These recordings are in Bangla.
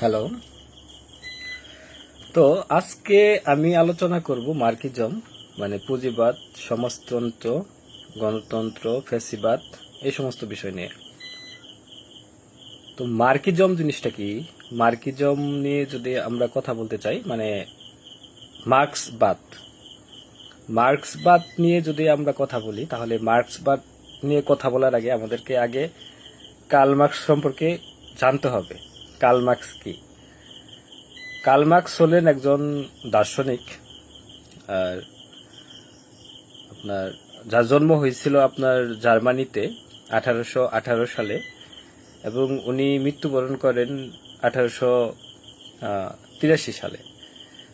হ্যালো। তো আজকে আমি আলোচনা করব মার্কিজম মানে পুঁজিবাদ, সমাজতন্ত্র, গণতন্ত্র, ফেসিবাদ, এই সমস্ত বিষয় নিয়ে। তো মার্কিজম জিনিসটা কি? মার্কিজম নিয়ে যদি আমরা কথা বলতে চাই মানে মার্ক্সবাদ। মার্ক্সবাদ নিয়ে যদি আমরা কথা বলি, তাহলে মার্ক্সবাদ নিয়ে কথা বলার আগে আমাদেরকে আগে কার্ল মার্কস সম্পর্কে জানতে হবে। কার্ল মার্কস কি? কার্ল মার্কস হলেন একজন দার্শনিক, আর আপনার, যার জন্ম হয়েছিল আপনার জার্মানিতে আঠারোশো আঠারো সালে, এবং উনি মৃত্যুবরণ করেন আঠারোশো তিরাশি সালে।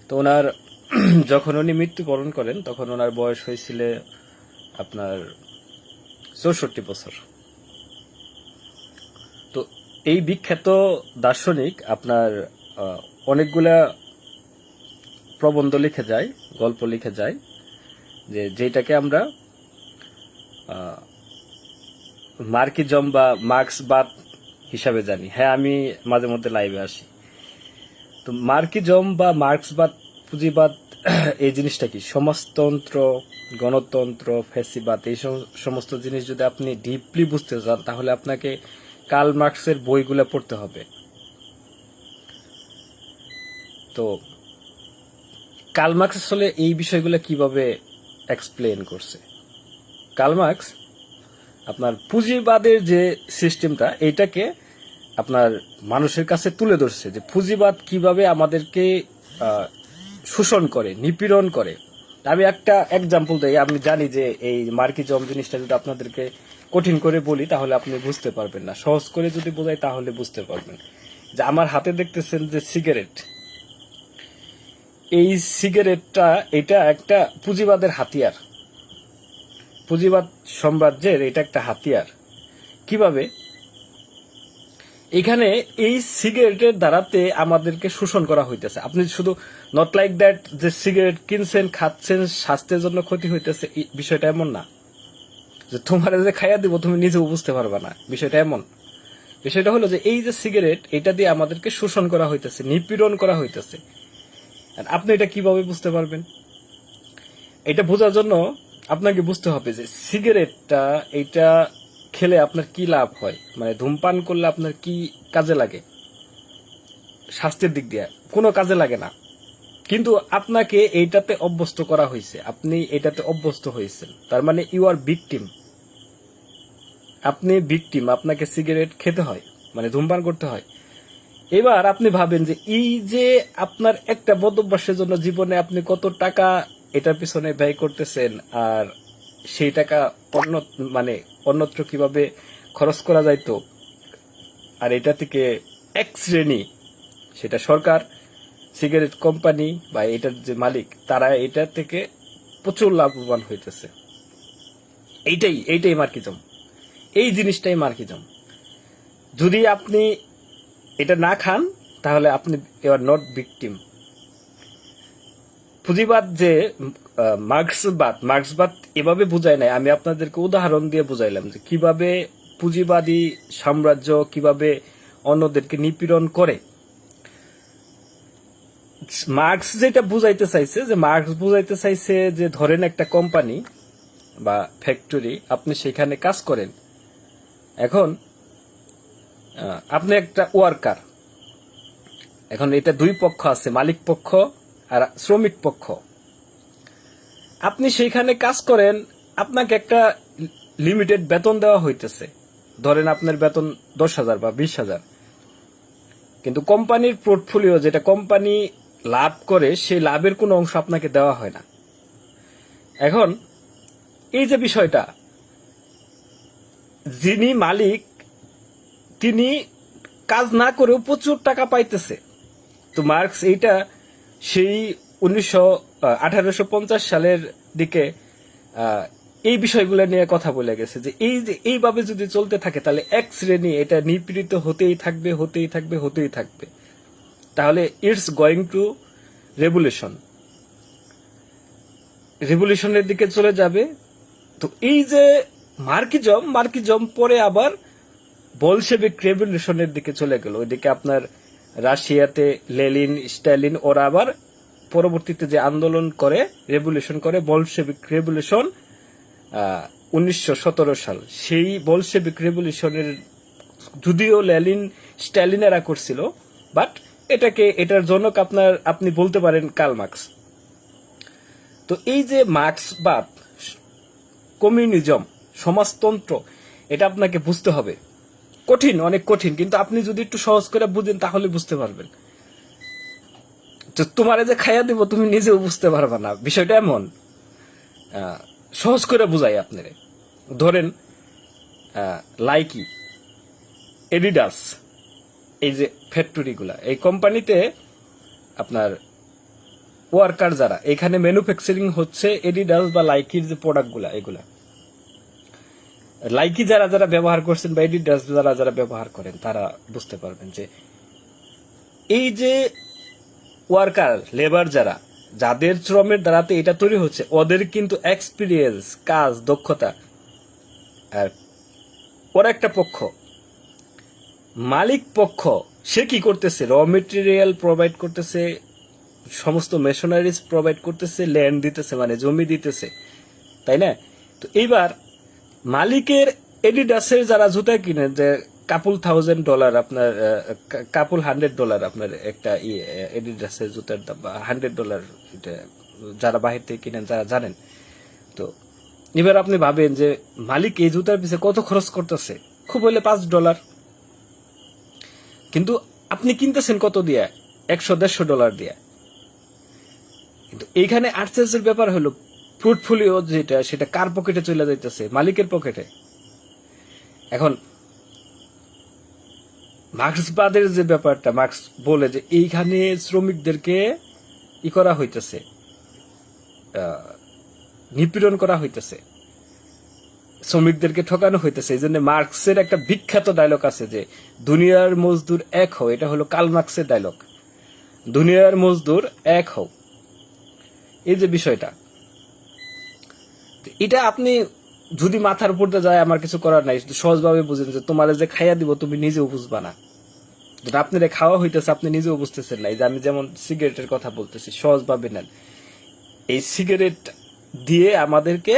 তো ওনার, যখন উনি মৃত্যুবরণ করেন, তখন ওনার বয়স হয়েছিল আপনার চৌষট্টি বছর। এই বিখ্যাত দার্শনিক আপনার অনেকগুলা প্রবন্ধ লিখে যায়, গল্প লিখে যায়, যে যেটাকে আমরা মার্কিজম বা মার্ক্সবাদ হিসাবে জানি। হ্যাঁ আমি মাঝে মধ্যে লাইভে আসি। তো মার্কিজম বা মার্ক্সবাদ, পুঁজিবাদ, এই জিনিসটা কি? সমাজতন্ত্র, গণতন্ত্র ফেসিবাদ এই সমস্ত জিনিস যদি আপনি ডিপলি বুঝতে চান, তাহলে আপনাকে কার্ল মার্কসের বইগুলো পড়তে হবে। তো, কার্ল মার্কস আসলে এই বিষয়গুলো কীভাবে এক্সপ্লেন করছে? কার্ল মার্কস, আপনার পুঁজিবাদের যে সিস্টেমটা এইটাকে আপনার মানুষের কাছে তুলে ধরছে যে পুঁজিবাদ কীভাবে আমাদেরকে শোষণ করে, নিপীড়ন করে। আমি একটা এক্সাম্পল দেই, আমি জানি যে এই মার্কিজম জিনিসটা যদি আপনাদেরকে কঠিন করে বলি, তাহলে আপনি বুঝতে পারবেন না। সহজ করে যদি বোঝাই, তাহলে বুঝতে পারবেন। যে আমার হাতে দেখতেছেন যে সিগারেট। এই সিগারেটটা, এটা একটা পুঁজিবাদের হাতিয়ার। পুঁজিবাদ সাম্রাজ্যের এটা একটা হাতিয়ার। কীভাবে? এখানে এই সিগারেটের দ্বারাতে আমাদেরকে শোষণ করা হইতেছে। আপনি শুধু নট লাইক দ্যাট যে সিগারেট কিনছেন, খাচ্ছেন, স্বাস্থ্যের জন্য ক্ষতি হইতেছে বিষয়টা এমন না। যে তোমার যে খাইয়া দিব, তুমি নিজেও বুঝতে পারবে না। বিষয়টা এমন। বিষয়টা হলো যে এই যে সিগারেট, এটা দিয়ে আমাদেরকে শোষণ করা হইতেছে, নিপীড়ন করা হইতেছে। আর আপনি এটা কীভাবে বুঝতে পারবেন? এটা বোঝার জন্য আপনাকে বুঝতে হবে যে সিগারেটটা এটা খেলে আপনার কি লাভ হয়? মানে ধূমপান করলে আপনার কি কাজে লাগে? স্বাস্থ্যের দিক দিয়ে কোনো কাজে লাগে না। কিন্তু আপনাকে এইটাতে অভ্যস্ত করা হয়েছে। আপনি এটাতে অভ্যস্ত হয়েছেন। তার মানে ইউ আর ভিকটিম আপনি ভিকটিম আপনাকে সিগারেট খেতে হয় মানে ধূমপান করতে হয়। এবার আপনি ভাবেন যে এই যে আপনার একটা বদভ্যাসের জন্য জীবনে আপনি কত টাকা এটার পিছনে ব্যয় করতেছেন আর সেই টাকা অন্য মানে অন্যত্র কীভাবে খরচ করা যাইতো, আর এটা থেকে এক শ্রেণি, সেটা সরকার সিগারেট কোম্পানি বা এটার যে মালিক, তারা এটা থেকে প্রচুর লাভবান হইতেছে। এইটাই এইটাই মার্কিজম এই জিনিসটাই মার্কিজম যদি আপনি এটা না খান, তাহলে আপনি ইউ নট ভিকটিম পুঁজিবাদ যে মার্ক্সবাদ মার্ক্সবাদ এভাবে বুঝায় নাই। আমি আপনাদেরকে উদাহরণ দিয়ে বুঝাইলাম যে কীভাবে পুঁজিবাদী সাম্রাজ্য, কীভাবে অন্যদেরকে নিপীড়ন করে। মার্কস যেটা বুঝাইতে চাইছে, যে মার্কস বুঝাইতে চাইছে যে ধরেন একটা কোম্পানি বা ফ্যাক্টরি আপনি সেখানে কাজ করেন। এখন আপনি একটা ওয়ার্কার এখন এটা দুই পক্ষ আছে, মালিক পক্ষ আর শ্রমিক পক্ষ। আপনি সেইখানে কাজ করেন, আপনাকে একটা লিমিটেড বেতন দেওয়া হইতেছে। ধরেন আপনার বেতন দশ হাজার বা বিশ হাজার। কিন্তু কোম্পানির পোর্টফোলিও যেটা কোম্পানি লাভ করে সেই লাভের কোনো অংশ আপনাকে দেওয়া হয় না। এখন, এই যে বিষয়টা, যিনি মালিক, তিনি কাজ না করেও প্রচুর টাকা পাইতেছে। তো মার্কস, এইটা সেই উনিশশো আঠারোশো সালের দিকে এই বিষয়গুলো নিয়ে কথা বলে গেছে যে এই যে এইভাবে যদি চলতে থাকে, তাহলে এক শ্রেণি এটা নিপীড়িত হতেই থাকবে হতেই থাকবে হতেই থাকবে। তাহলে ইটস গোয়িং টু রেভুলেশন রেভুলেশনের দিকে চলে যাবে। তো এই যে মার্কিজম মার্কিজম পরে আবার বলশেবিক রেভলিউশনের দিকে চলে গেল। ওইদিকে আপনার রাশিয়াতে লেলিন স্টালিন ওরা আবার পরবর্তীতে যে আন্দোলন করে রেভলিউশন করে বলশেবিক রেভলিউশন উনিশশো সতেরো সাল। সেই বলশেবিক রেভলিউশনের যদিও লেলিন স্ট্যালিন এরা করছিল বাট এটাকে, এটার জনক আপনার, আপনি বলতে পারেন কাল মার্কস তো এই যে মার্ক্সবাদ কমিউনিজম সমাজতন্ত্র, এটা আপনাকে বুঝতে হবে। কঠিন, অনেক কঠিন, কিন্তু আপনি যদি একটু সহজ করে বুঝেন, তাহলে বুঝতে পারবেন। তো তোমারে যে খাইয়া দিব, তুমি নিজেও বুঝতে পারবে না। বিষয়টা এমন। সহজ করে বুঝাই আপনারে। ধরেন লাইকি এডিডাস এই যে ফ্যাক্টরিগুলা এই কোম্পানিতে আপনার ওয়ার্কার যারা, এখানে ম্যানুফ্যাকচারিং হচ্ছে এডিডাস বা লাইকির যে প্রোডাক্টগুলা এগুলা। লাইকি যারা যারা ব্যবহার করছেন বা এডিডাস যারা যারা ব্যবহার করেন, তারা বুঝতে পারবেন যে এই যে ওয়ার্কার লেবার যারা, যাদের শ্রমের দ্বারাতে এটা তৈরি হচ্ছে, ওদের কিন্তু এক্সপিরিয়েন্স কাজ, দক্ষতা, আর ওরা একটা পক্ষ মালিক পক্ষ, সে কি করতেছে? র মেটেরিয়াল প্রোভাইড করতেছে, সমস্ত মেশনারিজ প্রোভাইড করতেছে ল্যান্ড দিতেছে মানে জমি দিতেছে, তাই না? তো এইবার মালিকের এডিডাসের যারা জুতা কিনে, যে কাপুল থাউজেন্ড ডলার আপনার কাপুল হান্ড্রেড ডলার আপনার একটা ইয়ে এডিডাসের জুতার দাম, বা হান্ড্রেড ডলার যারা বাহির থেকে কিনেন, যারা জানেন। তো এবার আপনি ভাবেন যে মালিক এই জুতার পিছে কত খরচ করতেছে? খুব হলে পাঁচ ডলার কিন্তু আপনি কিনতেছেন কত দিয়ে? একশো, দেড়শো ডলার দিয়ে। কিন্তু এইখানে আর্টসেন্সের ব্যাপার হলো পোর্টফোলিও যেটা, সেটা কার পকেটে চলে যাইতেছে? মালিকের পকেটে এখন, মার্ক্সবাদের যে ব্যাপারটা, মার্ক্স বলে যে এইখানে শ্রমিকদেরকে ই করা হইতেছে নিপীড়ন করা হইতেছে। শ্রমিকদেরকে ঠকানো হইতেছে, এই জন্য মার্কসের একটা বিখ্যাত ডায়লগ আছে যে, দুনিয়ার মজদুর এক হও। এটা হলো কাল মার্কসের ডায়লগ দুনিয়ার মজদুর এক হও। এই যে বিষয়টা। এটা আপনি যদি মাথার উপর দিয়ে যায়, আমার কিছু করার নাই। সহজভাবে বুঝেন যে, তোমার যে খাইয়া দিব, তুমি নিজেও বুঝবা না। যেটা খাওয়া হইতেছে, আপনি নিজেও বুঝতেছেন না। যে আমি যেমন সিগারেটের কথা বলতেছি, সহজভাবে নেন। এই সিগারেট দিয়ে আমাদেরকে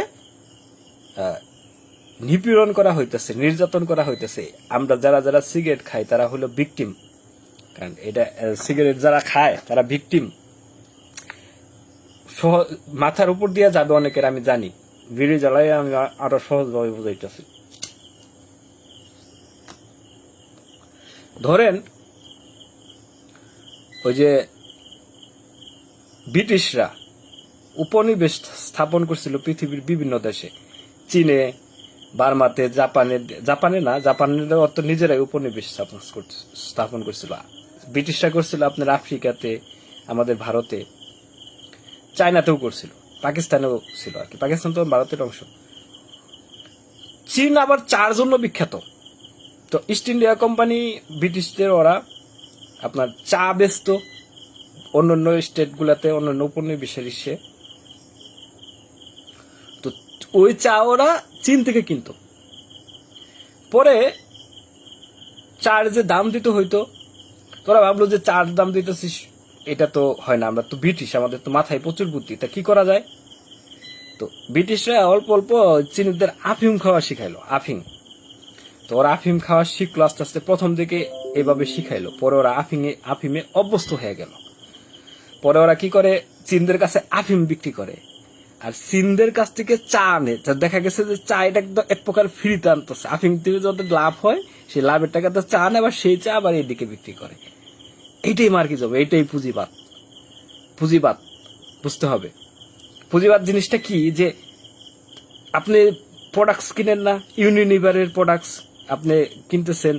নিপীড়ন করা হইতেছে, নির্যাতন করা হইতেছে। আমরা যারা যারা সিগারেট খাই, তারা হলো ভিকটিম কারণ এটা সিগারেট যারা খায়, তারা ভিকটিম মাথার উপর দিয়ে যাবে অনেকের, আমি জানি। বিড়ি জ্বালাই আমি আরও সহজভাবে বুঝাইতেছি। ধরেন, ওই যে ব্রিটিশরা উপনিবেশ স্থাপন করছিল পৃথিবীর বিভিন্ন দেশে। চীনে বার্মাতে জাপানে জাপানে না, জাপানের অত নিজেরাই উপনিবেশ স্থাপন স্থাপন করছিল। ব্রিটিশরা করছিল আপনার আফ্রিকাতে, আমাদের ভারতে। চায়নাতেও করছিল, পাকিস্তানেও ছিল আর কি। পাকিস্তান তো ভারতের অংশ। চীন আবার চার জন্য বিখ্যাত। তো ইস্ট ইন্ডিয়া কোম্পানি, ব্রিটিশদের ওরা আপনার চা বেচত অন্যান্য স্টেটগুলাতে, অন্যান্য উপনিবেশের ইসে ওই চা ওরা চীন থেকে কিনতো। পরে চার যে দাম দিতে হইতো, তোরা ভাবলো যে চার দাম দিতেছিস, এটা তো হয় না, আমরা তো ব্রিটিশ, আমাদের তো মাথায় প্রচুর বুদ্ধি, তা কি করা যায়? তো ব্রিটিশরা অল্প অল্প চীনদের আফিম খাওয়া শিখাইলো, আফিম। তো ওরা আফিম খাওয়া শিখলো আস্তে আস্তে, প্রথম দিকে এভাবে শিখাইলো, পরে ওরা আফিমে আফিমে অভ্যস্ত হয়ে গেল। পরে ওরা কি করে, চীনদের কাছে আফিম বিক্রি করে। আর চীনদের কাছ থেকে চা আনে দেখা গেছে যে চা এটা একদম এক প্রকার ফ্রিতে আনতেছে। আফিম থেকে যত লাভ হয়, সেই লাভের টাকাতে চা আনে আবার সেই চা আবার এদিকে বিক্রি করে। এইটাই মার্কিজ হবে এইটাই পুঁজিবাদ। পুঁজিবাদ, বুঝতে হবে। পুঁজিবাদ জিনিসটা কি যে, আপনি প্রোডাক্টস কিনেন না ইউনিলিভারের প্রোডাক্টস আপনি কিনতেছেন।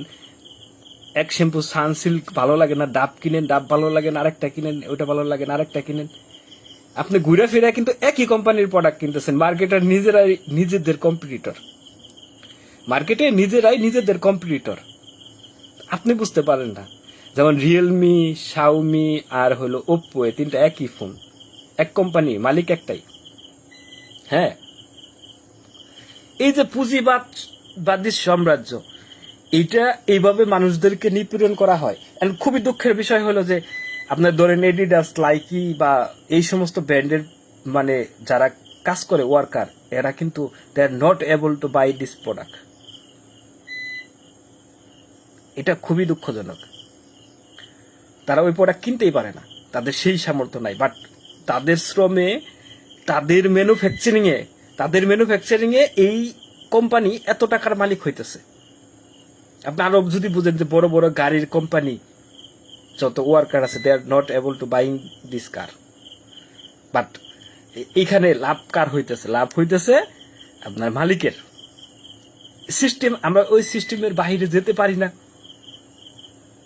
এক শ্যাম্পু সানসিল্ক ভালো লাগে না, ডাব কিনেন, ডাব ভালো লাগে না, আরেকটা কিনেন ওটা ভালো লাগে না, আরেকটা কিনেন। আপনি ঘুরে ফিরে কিন্তু একই কোম্পানির প্রোডাক্ট কিনতেছেন মার্কেটার নিজেরাই নিজেদের কম্পিটিটর মার্কেটে নিজেরাই নিজেদের কম্পিটিটর আপনি বুঝতে পারেন না। যেমন রিয়েলমি শাওমি আর হলো ওপ্পো এই তিনটা একই ফোন এক কোম্পানি মালিক একটাই। হ্যাঁ? এই যে পুঁজিবাদ, বাদী সাম্রাজ্য এটা এইভাবে মানুষদেরকে নিপীড়ন করা হয়। খুবই দুঃখের বিষয় হলো যে আপনার ধরেন এডিডাস লাইকি বা এই সমস্ত ব্র্যান্ডের মানে যারা কাজ করে ওয়ার্কার এরা কিন্তু they are not able to buy this product এটা খুবই দুঃখজনক। তারা ওই প্রোডাক্ট কিনতেই পারে না। তাদের সেই সামর্থ্য নাই। বাট তাদের শ্রমে, তাদের ম্যানুফ্যাকচারিং এ, তাদের ম্যানুফ্যাকচারিং এ এই কোম্পানি এত টাকার মালিক হইতেছে। আপনি আরও যদি বুঝেন যে বড় বড় গাড়ির কোম্পানি যত ওয়ার্কার আছে they are not able to buying this car but এইখানে লাভ কার হইতেছে? লাভ হইতেছে আপনার মালিকের। সিস্টেম আমরা ওই সিস্টেমের বাইরে যেতে পারি না।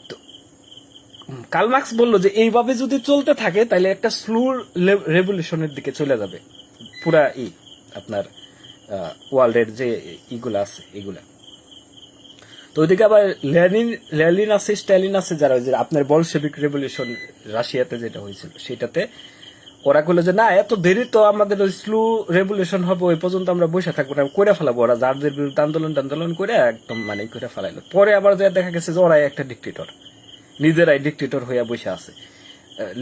তো কালমার্কস বলল যে, এইভাবে যদি চলতে থাকে তাহলে একটা স্লো রেভলিউশনের দিকে চলে যাবে। পুরা ই, আপনার ওয়ার্ল্ডের যে ইগুলা আছে, এগুলা। তো ওইদিকে আবার লেনিন, লেলিন আছে, স্ট্যালিন আছে যারা যে আপনার বলশেবিক রেভলিউশন রাশিয়াতে যেটা হয়েছিল সেটাতে ওরা করল যে, না, এত দেরি তো আমাদের ওই স্লো রেভলিউশন হবে, ওই পর্যন্ত আমরা বসে থাকব না করে ফেলাবো ওরা। যাদের বিরুদ্ধে আন্দোলন, টান্দোলন করে একদম মানে করে ফেলাইলো। পরে আবার যা দেখা গেছে যে, ওরাই একটা ডিক্টেটর নিজেরাই ডিক্টেটর হইয়া বসে আছে।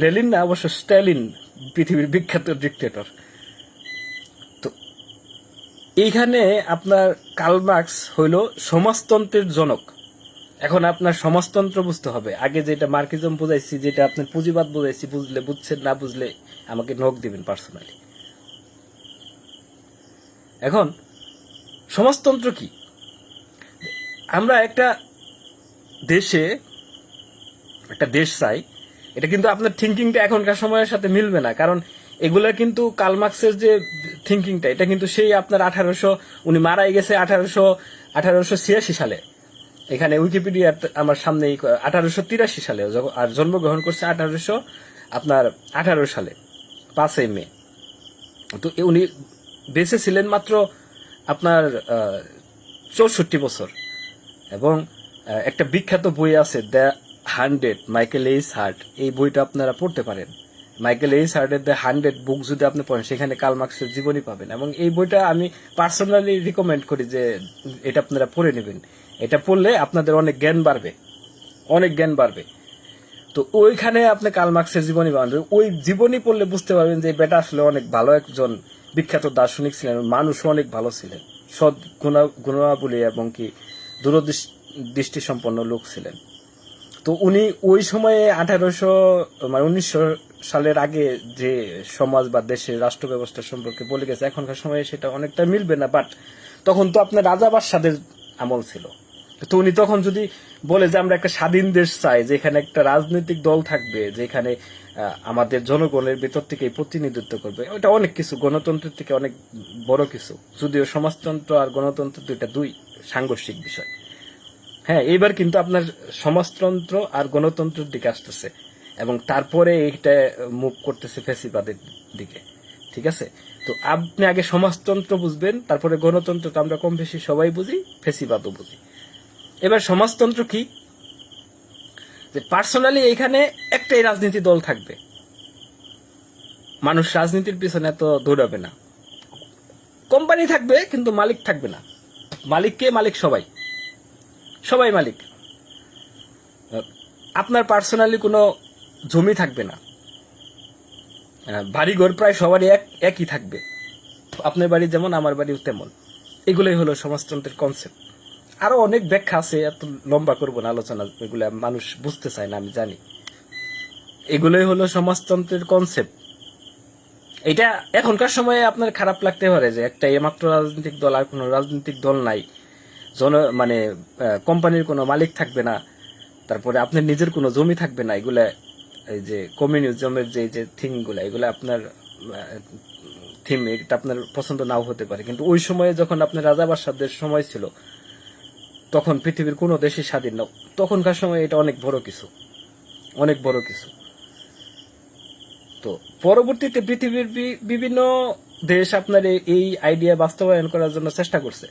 লেলিন না, অবশ্য স্ট্যালিন পৃথিবীর বিখ্যাত ডিক্টেটর এইখানে আপনার কালমার্কস হইল সমাজতন্ত্রের জনক। এখন আপনার সমাজতন্ত্র বুঝতে হবে। আগে যেটা মার্কিজম বুঝাইছি, যেটা আপনার পুঁজিবাদ বুঝাইছি, বুঝলে বুঝছেন, না বুঝলে আমাকে নখ দিবেন পার্সোনালি এখন, সমাজতন্ত্র কি? আমরা একটা দেশে, একটা দেশ চাই, এটা কিন্তু আপনার থিঙ্কিংটা এখনকার সময়ের সাথে মিলবে না, কারণ এগুলা কিন্তু কালমার্কসের যে থিঙ্কিংটা এটা কিন্তু সেই আপনার আঠারোশো, উনি মারাই গেছে আঠারোশো আঠারোশো ছিয়াশি সালে। এখানে উইকিপিডিয়া আমার সামনে আঠারোশো তিরাশি সালে আর জন্মগ্রহণ করছে আঠারোশো আপনার আঠারো সালে, পাঁচই মে। তো উনি বেঁচে ছিলেন মাত্র আপনার চৌষট্টি বছর। এবং একটা বিখ্যাত বই আছে the hundred, Michael H Hart, এই বইটা আপনারা পড়তে পারেন। মাইকেল এইস হার্টের দ্য হান্ড্রেড বুক যদি আপনি পড়েন, সেখানে কাল মার্কসের জীবনী পাবেন। এবং এই বইটা আমি পার্সোনালি রিকমেন্ড করি যে এটা আপনারা পড়ে নেবেন। এটা পড়লে আপনাদের অনেক জ্ঞান বাড়বে। অনেক জ্ঞান বাড়বে। তো ওইখানে আপনি কাল মার্কসের জীবনী পাবেন। ওই জীবনী পড়লে বুঝতে পারবেন যে বেটা আসলে অনেক ভালো একজন বিখ্যাত দার্শনিক ছিলেন মানুষও অনেক ভালো ছিলেন। সৎ গুণা, গুণাবলী এবং কি দূরদৃষ্টি সম্পন্ন লোক ছিলেন। তো উনি ওই সময়ে আঠারোশো মানে উনিশশো সালের আগে যে সমাজ বা দেশের রাষ্ট্র ব্যবস্থা সম্পর্কে বলে গেছে, এখনকার সময়ে সেটা অনেকটা মিলবে না বাট তখন তো আপনার রাজা বাদশাদের আমল ছিল। তো উনি তখন যদি বলে যে আমরা একটা স্বাধীন দেশ চাই, যেখানে একটা রাজনৈতিক দল থাকবে, যেখানে আমাদের জনগণের ভেতর থেকে প্রতিনিধিত্ব করবে, ওটা অনেক কিছু, গণতন্ত্রের থেকে অনেক বড় কিছু। যদিও সমাজতন্ত্র আর গণতন্ত্র দুইটা দুই সাংঘর্ষিক বিষয়। হ্যাঁ এবার কিন্তু আপনার সমাজতন্ত্র আর গণতন্ত্রের দিকে আসতেছে। এবং তারপরে এইটা মুভ করতেছে ফেসিবাদের দিকে। ঠিক আছে? তো আপনি আগে সমাজতন্ত্র বুঝবেন, তারপরে গণতন্ত্র তো আমরা কম বেশি সবাই বুঝি, ফেসিবাদও বুঝি। এবার সমাজতন্ত্র কি? যে পার্সোনালি এখানে একটাই রাজনীতি দল থাকবে। মানুষ রাজনীতির পিছনে এত দৌড়াবে না। কোম্পানি থাকবে, কিন্তু মালিক থাকবে না। মালিক কে? মালিক সবাই। সবাই মালিক। আপনার পার্সোনালি কোনো জমি থাকবে না। বাড়িঘর প্রায় সবারই এক, একই থাকবে। আপনার বাড়ি যেমন, আমার বাড়িও তেমন। এগুলোই হলো সমাজতন্ত্রের কনসেপ্ট আরও অনেক ব্যাখ্যা আছে, এত লম্বা করব না আলোচনা, এগুলো মানুষ বুঝতে চায় না, আমি জানি। এগুলোই হলো সমাজতন্ত্রের কনসেপ্ট এটা এখনকার সময়ে আপনার খারাপ লাগতে পারে যে একটা এমাত্র রাজনৈতিক দল আর কোনো রাজনৈতিক দল নাই। জন মানে কোম্পানির কোনো মালিক থাকবে না। তারপরে আপনার নিজের কোনো জমি থাকবে না, এগুলা যে কমিউনিজমের যে যে থিমগুলো, এগুলো আপনার থিম, এটা আপনার পছন্দ নাও হতে পারে। কিন্তু ওই সময়ে যখন আপনার রাজা বাদশাহদের সময় ছিল, তখন পৃথিবীর কোনো দেশই স্বাধীন না। তখনকার সময় এটা অনেক বড় কিছু। অনেক বড় কিছু। তো পরবর্তীতে পৃথিবীর বিভিন্ন দেশ আপনার এই- এই আইডিয়া বাস্তবায়ন করার জন্য চেষ্টা করছে।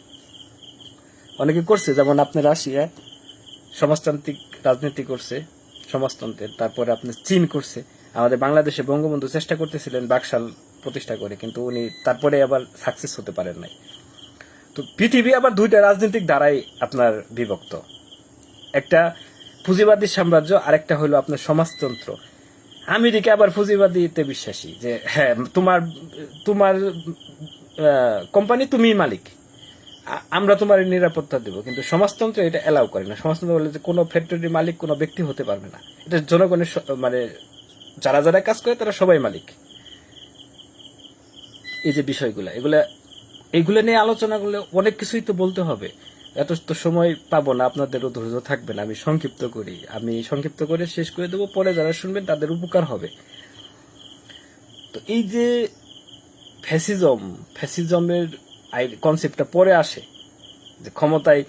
অনেকে করছে, যেমন আপনার রাশিয়া সমাজতান্ত্রিক রাজনীতি করছে। সমাজতন্ত্রের। তারপরে আপনার চীন করছে। আমাদের বাংলাদেশে বঙ্গবন্ধু চেষ্টা করতেছিলেন বাকশাল প্রতিষ্ঠা করে, কিন্তু উনি তারপরে আবার সাকসেস হতে পারেন নাই। তো পৃথিবী আবার দুইটা রাজনৈতিক দ্বারাই আপনার বিভক্ত। একটা পুঁজিবাদী সাম্রাজ্য আর একটা হলো আপনার সমাজতন্ত্র। আমেরিকা আবার পুঁজিবাদীতে বিশ্বাসী যে হ্যাঁ তোমার তোমার কোম্পানি তুমিই মালিক। আমরা তোমার নিরাপত্তা দেবো, কিন্তু সমাজতন্ত্র এটা এলাও করে না। সমাজতন্ত্র বলে যে কোনো ফ্যাক্টরির মালিক কোনো ব্যক্তি হতে পারবে না। এটা জনগণের মানে যারা যারা কাজ করে তারা সবাই মালিক। এই যে বিষয়গুলো, এগুলা, এগুলো নিয়ে আলোচনা করলে অনেক কিছুই তো বলতে হবে। এত তো সময় পাবো না আপনাদেরও ধৈর্য থাকবে না, আমি সংক্ষিপ্ত করি। আমি সংক্ষিপ্ত করে শেষ করে দেবো, পরে যারা শুনবেন তাদের উপকার হবে। তো এই যে ফ্যাসিজম ফ্যাসিজমের কনসেপ্টটা পরে আসে। যে ক্ষমতায়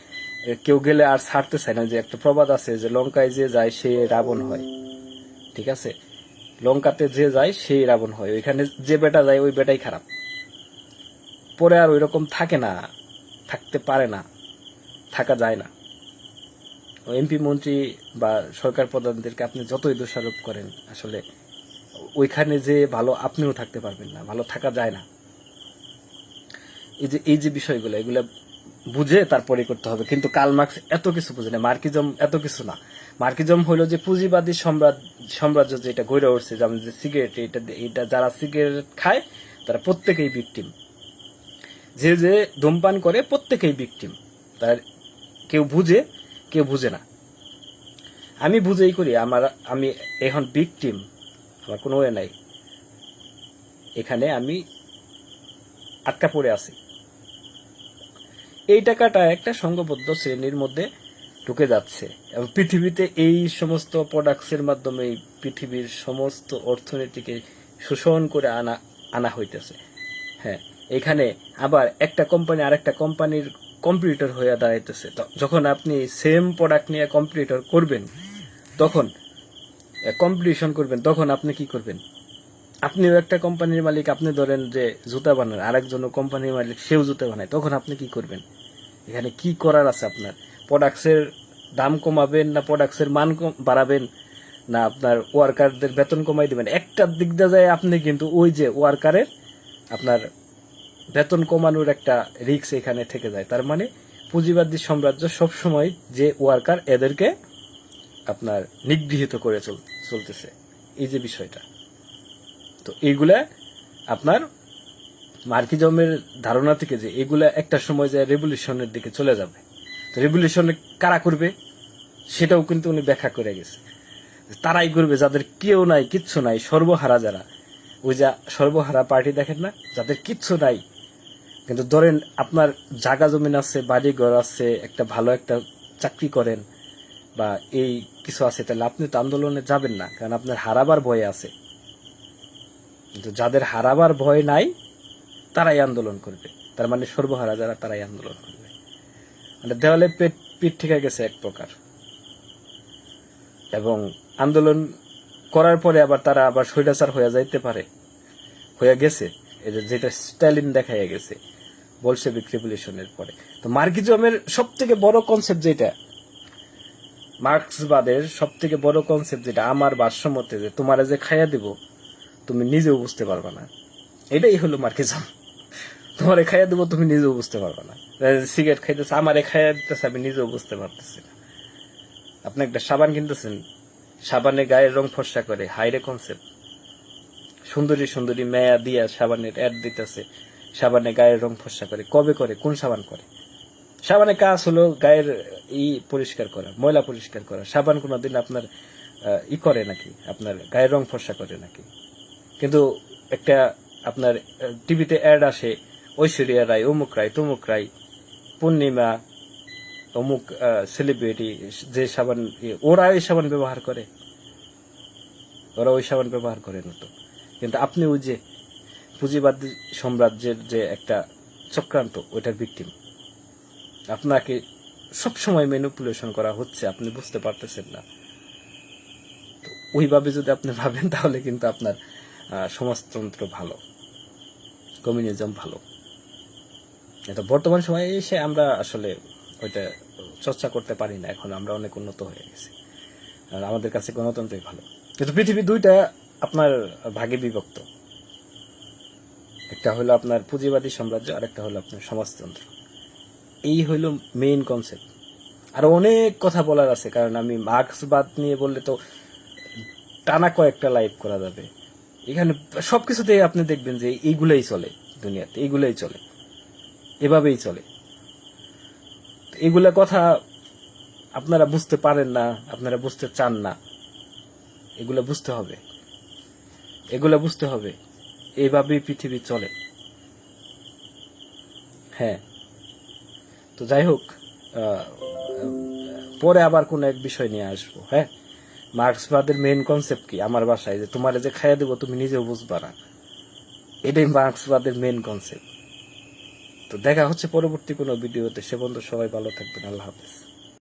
কেউ গেলে আর ছাড়তে চায় না যে একটা প্রবাদ আছে যে লঙ্কায় যে যায় সে রাবণ হয়। ঠিক আছে? লঙ্কাতে যে যায় সেই রাবণ হয়। ওইখানে যে বেটা যায় ওই বেটাই খারাপ। পরে আর ওইরকম থাকে না, থাকতে পারে না, থাকা যায় না। এমপি মন্ত্রী বা সরকার প্রধানদেরকে আপনি যতই দোষারোপ করেন, আসলে ওইখানে যে ভালো আপনিও থাকতে পারবেন না, ভালো থাকা যায় না। এই যে এই যে বিষয়গুলো, এগুলো বুঝে তারপরে করতে হবে। কিন্তু কাল মার্কস এত কিছু বুঝে না মার্কিজম এত কিছু না। মার্কিজম হলো যে পুঁজিবাদী সম্রাট, সাম্রাজ্য যেটা গড়ে উঠছে, যেমন যে সিগারেট, এটা এটা যারা সিগারেট খায়, তারা প্রত্যেকেই ভিকটিম যে যে ধূমপান করে, প্রত্যেকেই ভিকটিম তার কেউ বুঝে কেউ বুঝে না। আমি বুঝেই করি, আমার, আমি এখন ভিকটিম আমার কোনো ওয়ে নাই। এখানে আমি আটকা পড়ে আছি। এই টাকাটা একটা সংঘবদ্ধ শ্রেণির মধ্যে ঢুকে যাচ্ছে। এবং পৃথিবীতে এই সমস্ত প্রোডাক্টসের মাধ্যমে পৃথিবীর সমস্ত অর্থনীতিকে শোষণ করে আনা আনা হইতেছে। হ্যাঁ এখানে আবার একটা কোম্পানি আর একটা কোম্পানির কম্পিউটার হয়ে দাঁড়াইতেছে। যখন আপনি সেম প্রোডাক্ট নিয়ে কম্পিউটার করবেন, তখন কম্পিটিশন করবেন, তখন আপনি কি করবেন? আপনিও একটা কোম্পানির মালিক, আপনি ধরেন যে জুতা বানান আরেকজন কোম্পানির মালিক, সেও জুতা বানায়, তখন আপনি কি করবেন? এখানে কি করার আছে আপনার? প্রোডাক্টসের দাম কমাবেন না প্রোডাক্টসের মান বাড়াবেন? না আপনার ওয়ার্কারদের বেতন কমাই দিবেন? একটা দিক দিয়ে যায় আপনি কিন্তু ওই যে ওয়ার্কারের আপনার বেতন কমানোর একটা রিক্স এখানে থেকে যায়। তার মানে পুঁজিবাদী সাম্রাজ্য সবসময় যে ওয়ার্কার এদেরকে আপনার নিগৃহীত করে চল- চলতেছে। এই যে বিষয়টা। তো এইগুলা আপনার মার্কিজমের ধারণা থেকে যে এগুলা একটা সময় যায় রেভলিউশনের দিকে চলে যাবে। তো রেভলিউশনে কারা করবে? সেটাও কিন্তু উনি ব্যাখ্যা করে গেছে। তারাই করবে, যাদের কেউ নাই, কিচ্ছু নাই, সর্বহারা যারা। ওই যা সর্বহারা পার্টি দেখেন না, যাদের কিচ্ছু নাই। কিন্তু ধরেন আপনার জায়গা জমিন আছে বাড়ি ঘর আছে, একটা ভালো একটা চাকরি করেন বা এই কিছু আছে, তাহলে আপনি তো আন্দোলনে যাবেন না, কারণ আপনার হারাবার ভয় আছে। কিন্তু যাদের হারাবার ভয় নাই, তারাই আন্দোলন করবে। তার মানে সর্বহারা যারা, তারাই আন্দোলন করবে। মানে দেওয়ালে পেট, পিঠ ঠিক গেছে এক প্রকার। এবং আন্দোলন করার পরে আবার তারা আবার স্বৈরাচার হয়ে যাইতে পারে হয়ে গেছে। যেটা স্টালিন দেখাইয়া গেছে বলসেবিক রেভলিউশনের পরে। তো মার্কিজমের সব থেকে বড় কনসেপ্ট যেটা, মার্কসবাদের সব থেকে বড় কনসেপ্ট যেটা, আমার ভাষ্যমতে যে তোমারে যে খাইয়া দিব তুমি নিজেও বুঝতে পারবে না। এটাই হলো মার্কিজম। তোমারে খাইয়া দেবো, তুমি নিজেও বুঝতে পারবে না। সিগারেট খাইতেছে, আমারে খাইয়া দিতেছে, আমি নিজেও বুঝতে পারতেছি না। আপনি একটা সাবান কিনতেছেন, সাবানে গায়ের রং ফর্সা করে, হাইরে কনসেপ্ট সুন্দরী সুন্দরী মেয়া দিয়া সাবানের অ্যাড দিতেছে, সাবানে গায়ের রং ফর্সা করে। কবে করে? কোন সাবান করে? সাবানের কাজ হলো গায়ের ই পরিষ্কার করা, ময়লা পরিষ্কার করা। সাবান কোনোদিন আপনার ই করে নাকি? আপনার গায়ের রং ফর্সা করে নাকি? কিন্তু একটা আপনার টিভিতে অ্যাড আসে, ঐশ্বরিয়া রায়, অমুক রায়, তমুক রায়, পূর্ণিমা, অমুক সেলিব্রিটি যে সাবান, ওরা ওই সাবান ব্যবহার করে। ওরা ওই সাবান ব্যবহার করে না তো। কিন্তু আপনি ওই যে পুঁজিবাদী সাম্রাজ্যের যে একটা চক্রান্ত, ওইটার ভিকটিম আপনাকে সবসময় ম্যানিপুলেশন করা হচ্ছে, আপনি বুঝতে পারতেছেন না। ওইভাবে যদি আপনি ভাবেন, তাহলে কিন্তু আপনার সমাজতন্ত্র ভালো, কমিউনিজম ভালো। এটা বর্তমান সময়ে এসে আমরা আসলে ওইটা চর্চা করতে পারি না, এখন আমরা অনেক উন্নত হয়ে গেছি। আর আমাদের কাছে গণতন্ত্রই ভালো। কিন্তু পৃথিবী দুইটা আপনার ভাগে বিভক্ত। একটা হলো আপনার পুঁজিবাদী সাম্রাজ্য আর একটা হলো আপনার সমাজতন্ত্র। এই হইল মেইন কনসেপ্ট আর অনেক কথা বলার আছে, কারণ আমি মার্ক্সবাদ নিয়ে বললে তো টানা কয়েকটা লাইভ করা যাবে। এখানে সবকিছুতেই আপনি দেখবেন যে এইগুলাই চলে দুনিয়াতে, এইগুলাই চলে। এভাবেই চলে। এগুলা কথা আপনারা বুঝতে পারেন না, আপনারা বুঝতে চান না। এগুলা বুঝতে হবে। এগুলা বুঝতে হবে। এইভাবেই পৃথিবী চলে। হ্যাঁ। তো যাই হোক পরে আবার কোন এক বিষয় নিয়ে আসব হ্যাঁ? মার্ক্সবাদের মেন কনসেপ্ট কি? আমার বাসায় যে তোমার যে খাইয়া দেবো, তুমি নিজেও বুঝবা না। এটাই মার্ক্সবাদের মেন কনসেপ্ট তো দেখা হচ্ছে পরবর্তী কোনো ভিডিওতে। সে বন্ধু সবাই ভালো থাকবেন। আল্লাহ হাফেজ।